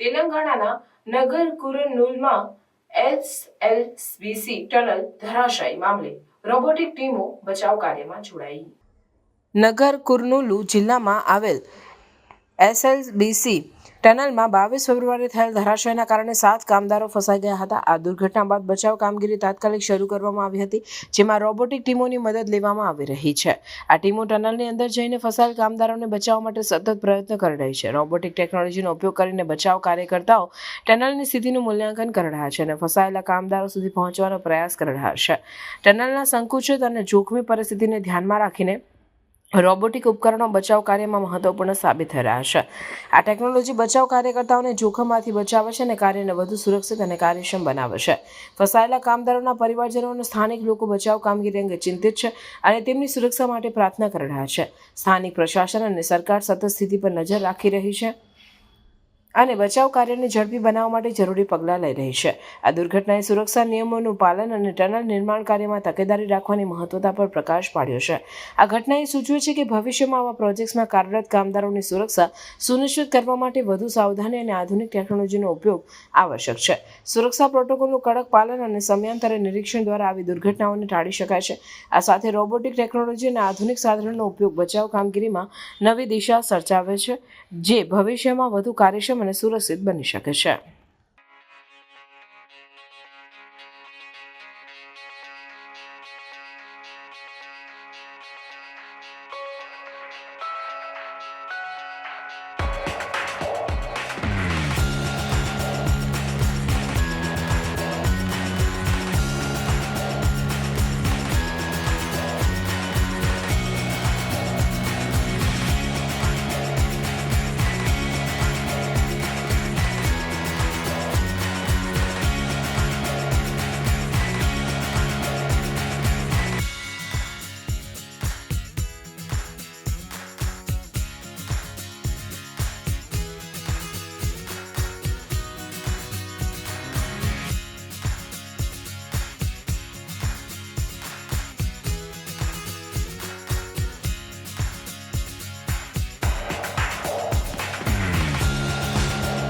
તેલંગાણાના નગર કુરનુલમાં એસએલબીસી tunnel ધરાશાયી મામલે robotic ટીમો બચાવ કાર્યમાં જોડાઈ. નગર કુરનુલુ જિલ્લામાં આવેલ એસએલબીસી ટનલમાં બાવીસ ફેબ્રુઆરી થયેલ ધરાશયના કારણે સાત કામદારો ફસાઈ ગયા હતા. આ દુર્ઘટના બાદ બચાવ કામગીરી તાત્કાલિક શરૂ કરવામાં આવી હતી, જેમાં રોબોટિક ટીમોની મદદ લેવામાં આવી રહી છે. આ ટીમો ટનલની અંદર જઈને ફસાયેલ કામદારોને બચાવવા માટે સતત પ્રયત્ન કરી રહી છે. રોબોટિક ટેકનોલોજીનો ઉપયોગ કરીને બચાવ કાર્યકર્તાઓ ટનલની સ્થિતિનું મૂલ્યાંકન કરી રહ્યા છે અને ફસાયેલા કામદારો સુધી પહોંચવાનો પ્રયાસ કરી રહ્યા છે. ટનલના સંકુચિત અને જોખમી પરિસ્થિતિને ધ્યાનમાં રાખીને રોબોટિક ઉપકરણો બચાવ કાર્યમાં મહત્વપૂર્ણ સાબિત થઈ રહ્યા છે. આ ટેકનોલોજી બચાવ કાર્યકર્તાઓને જોખમમાંથી બચાવે છે અને કાર્યને વધુ સુરક્ષિત અને કાર્યક્ષમ બનાવે છે. ફસાયેલા કામદારોના પરિવારજનો અને સ્થાનિક લોકો બચાવ કામગીરી અંગે ચિંતિત છે અને તેમની સુરક્ષા માટે પ્રાર્થના કરી રહ્યા છે. સ્થાનિક પ્રશાસન અને સરકાર સતત સ્થિતિ પર નજર રાખી રહી છે. અને બચાવ કાર્યને ઝડપી બનાવવા માટે જરૂરી પગલાં લઈ રહી છે. આ દુર્ઘટનાએ સુરક્ષા નિયમોનું પાલન અને ટનલ નિર્માણ કાર્યમાં તકેદારી રાખવાની મહત્વતા પર પ્રકાશ પાડ્યો છે. આ ઘટનાએ સૂચવે છે કે ભવિષ્યમાં આવા પ્રોજેક્ટ્સમાં કાર્યરત કામદારોની સુરક્ષા સુનિશ્ચિત કરવા માટે વધુ સાવધાની અને આધુનિક ટેકનોલોજીનો ઉપયોગ આવશ્યક છે. સુરક્ષા પ્રોટોકોલનું કડક પાલન અને સમયાંતરે નિરીક્ષણ દ્વારા આવી દુર્ઘટનાઓને ટાળી શકાય છે. આ સાથે રોબોટિક ટેકનોલોજી અને આધુનિક સાધનોનો ઉપયોગ બચાવ કામગીરીમાં નવી દિશા સર્જાવે છે, જે ભવિષ્યમાં વધુ કાર્યક્ષમ અને સુરક્ષિત બની શકે છે